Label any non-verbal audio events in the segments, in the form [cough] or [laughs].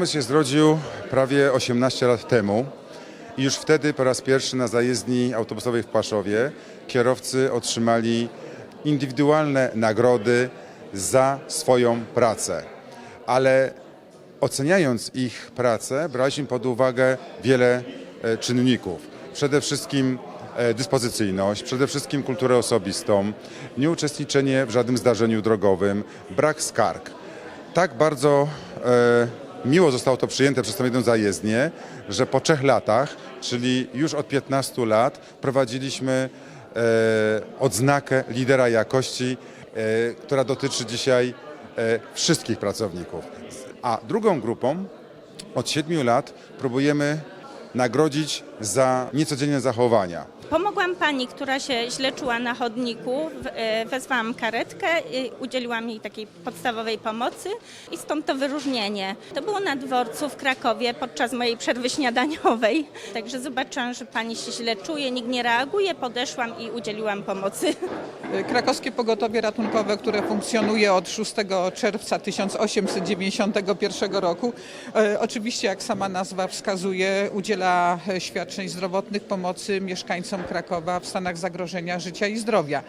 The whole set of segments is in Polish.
pomysł się zrodził prawie 18 lat temu i już wtedy po raz pierwszy na zajezdni autobusowej w Płaszowie kierowcy otrzymali indywidualne nagrody za swoją pracę. Ale oceniając ich pracę, braliśmy pod uwagę wiele e, czynników. Przede wszystkim e, dyspozycyjność, przede wszystkim kulturę osobistą, nieuczestniczenie w żadnym zdarzeniu drogowym, brak skarg. Tak bardzo e, miło zostało to przyjęte przez tą jedną zajezdnię, że po trzech latach, czyli już od 15 lat, prowadziliśmy e, odznakę lidera jakości, e, która dotyczy dzisiaj e, wszystkich pracowników. A drugą grupą od 7 lat próbujemy nagrodzić za niecodzienne zachowania. Pomogłam pani, która się źle czuła na chodniku, e, wezwałam karetkę, i udzieliłam jej takiej podstawowej pomocy i stąd to wyróżnienie. To było na dworcu w Krakowie podczas mojej przerwy śniadaniowej. [laughs] Także zobaczyłam, że pani się źle czuje, nikt nie reaguje, podeszłam i udzieliłam pomocy. Krakowskie Pogotowie Ratunkowe, które funkcjonuje od 6 czerwca 1891 roku, e, oczywiście jak sama nazwa wskazuje, udziela e, świadczeń zdrowotnych pomocy mieszkańcom Krakowa w stanach zagrożenia życia i zdrowia.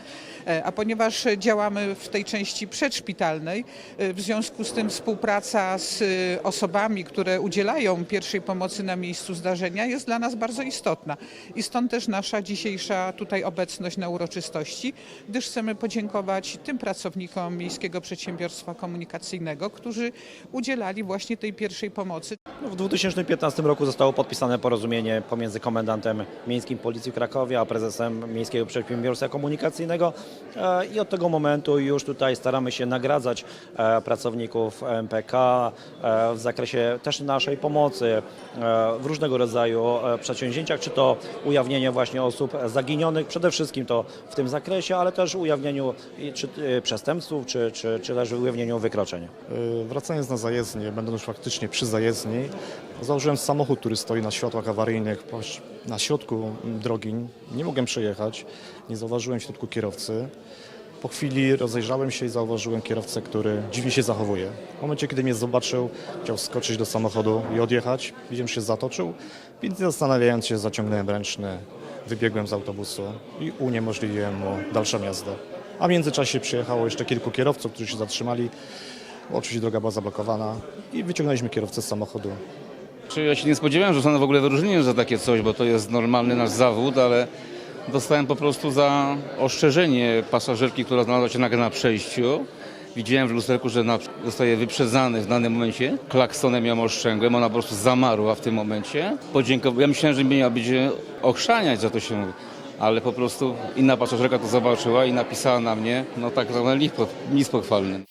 E, A ponieważ działamy w tej części przedszpitalnej, e, w związku z tym współpraca z e, osobami, które udzielają pierwszej pomocy na miejscu zdarzenia jest dla nas bardzo istotna. I stąd też nasza dzisiejsza tutaj obecność na uroczystości, gdyż chcemy podziękować tym pracownikom Miejskiego Przedsiębiorstwa Komunikacyjnego, którzy udzielali właśnie tej pierwszej pomocy. No, W 2015 roku zostało podpisane porozumienie pomiędzy komendantem miejskim Policji w Krakowie a prezesem Miejskiego Przedsiębiorstwa Komunikacyjnego E, i od tego momentu już tutaj staramy się nagradzać e, pracowników MPK e, w zakresie też naszej pomocy w różnego rodzaju przedsięwzięciach, czy to ujawnienie właśnie osób zaginionych, przede wszystkim to w tym zakresie, ale też ujawnieniu czy przestępców, czy, czy, czy też ujawnieniu wykroczeń. Wracając na zajezdnię, będąc już faktycznie przy zajezdni, założyłem samochód, który stoi na światłach awaryjnych na środku drogi. Nie mogłem przejechać, nie zauważyłem w środku kierowcy. Po chwili rozejrzałem się i zauważyłem kierowcę, który dziwnie się zachowuje. W momencie, kiedy mnie zobaczył, chciał skoczyć do samochodu i odjechać. Widziałem, że się zatoczył, więc zastanawiając się, zaciągnąłem ręczny, wybiegłem z autobusu i uniemożliwiłem mu dalszą jazdę. A w międzyczasie przyjechało jeszcze kilku kierowców, którzy się zatrzymali. Oczywiście droga była zablokowana i wyciągnęliśmy kierowcę z samochodu. Czy ja się nie spodziewałem, że zostanę w ogóle wyróżnieniem za takie coś, bo to jest normalny nasz zawód, ale dostałem po prostu za ostrzeżenie pasażerki, która znalazła się nagle na przejściu. Widziałem w lusterku, że na, zostaje wyprzedzany w danym momencie. Klaksonem ją oszczęgłem, ona po prostu zamarła w tym momencie. Podziękowałem. Ja myślałem, że miała będzie ochrzaniać, za to się. Ale po prostu inna pasażerka to zobaczyła i napisała na mnie, no tak po- list pochwalny.